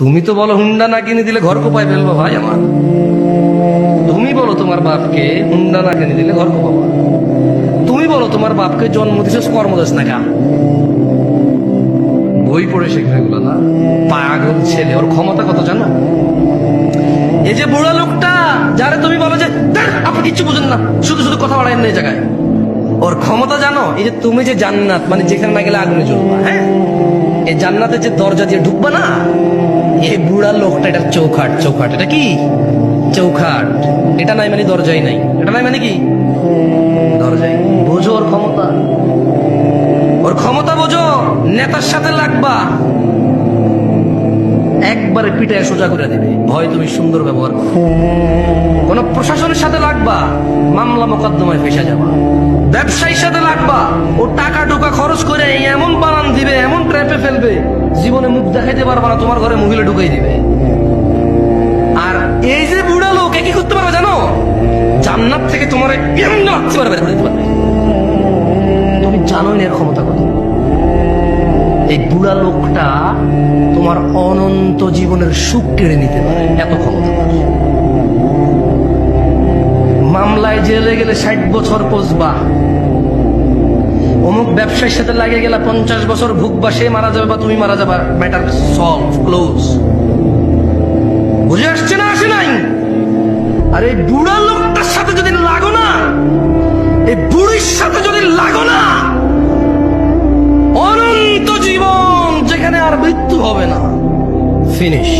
তুমি তো বলো হুন্ডা না কিনে দিলে ঘর কোপায় ফেলব ভাই আমার। তুমি বলো তোমার বাপকে হুন্ডা না কিনে দিলে ঘর কোপাবো। তুমি বলো তোমার বাপকে জন্ম দিছিস কর্মদাস না কা বই পড়ে শেখবে এগুলো না। পাগল ছেলে, ওর ক্ষমতা কত জানো? এই যে বুড়া লোকটা, যারে তুমি বলো যে আপনি কিচ্ছু বুঝেন না, শুধু শুধু কথা বাড়ায় না এই জায়গায়। ওর ক্ষমতা জানো? এই যে তুমি যে জান্নাত মানে যেখানে না গেলে আগুনে জ্বলবা হ্যাঁ? এই জান্নাতের যে দরজা দিয়ে ঢুকবা না, এই বুড়া লোকটা এটা চৌখাট চৌখাট। এটা কি? চৌখাট। এটা নাই মানে দরজাই নাই। এটা নাই মানে কি? দরজাই। বোঝো ওর ক্ষমতা। ওর ক্ষমতা বোঝো, নেতার সাথে লাগবা। একবারে পিটায় সোজা করে দেবে। ভয় তুমি সুন্দর ব্যবহার কোন প্রশাসনের সাথে লাগবা, মামলা মোকদ্দমায় ফেসে যাবা। ব্যবসায়ীর সাথে লাগবা। ও টাকা টুকা খরচ করে এমন বানান দিবে জীবনে মুখ দেখাইতে পারবা না, তোমার ঘরে মহিলা ঢুকাই দিবে। আর এই যে বুড়া লোক কি করতে পারবে জানো? জান্নাত থেকে তোমার পারবে তুমি জানোই না এর ক্ষমতা কত। এই বুড়া লোকটা তোমার অনন্ত জীবনের সুখ কেড়ে নিতে পারে, এত ক্ষমতা মামলায় জেলে গেলে ষাট বছর পচবা ব্যবসায়ীর সাথে লাগে গেলে পঞ্চাশ বছর ভুগবা সে মারা যাবে বা তুমি মারা যাবা ম্যাটার সলভ ক্লোজ বুঝে আসছে না, আসে নাই? আর এই বুড়া লোকটার সাথে যদি লাগো না, এই বুড়ির সাথে যদি লাগো না, অনন্ত জীবন যেখানে আর মৃত্যু হবে না ফিনিশ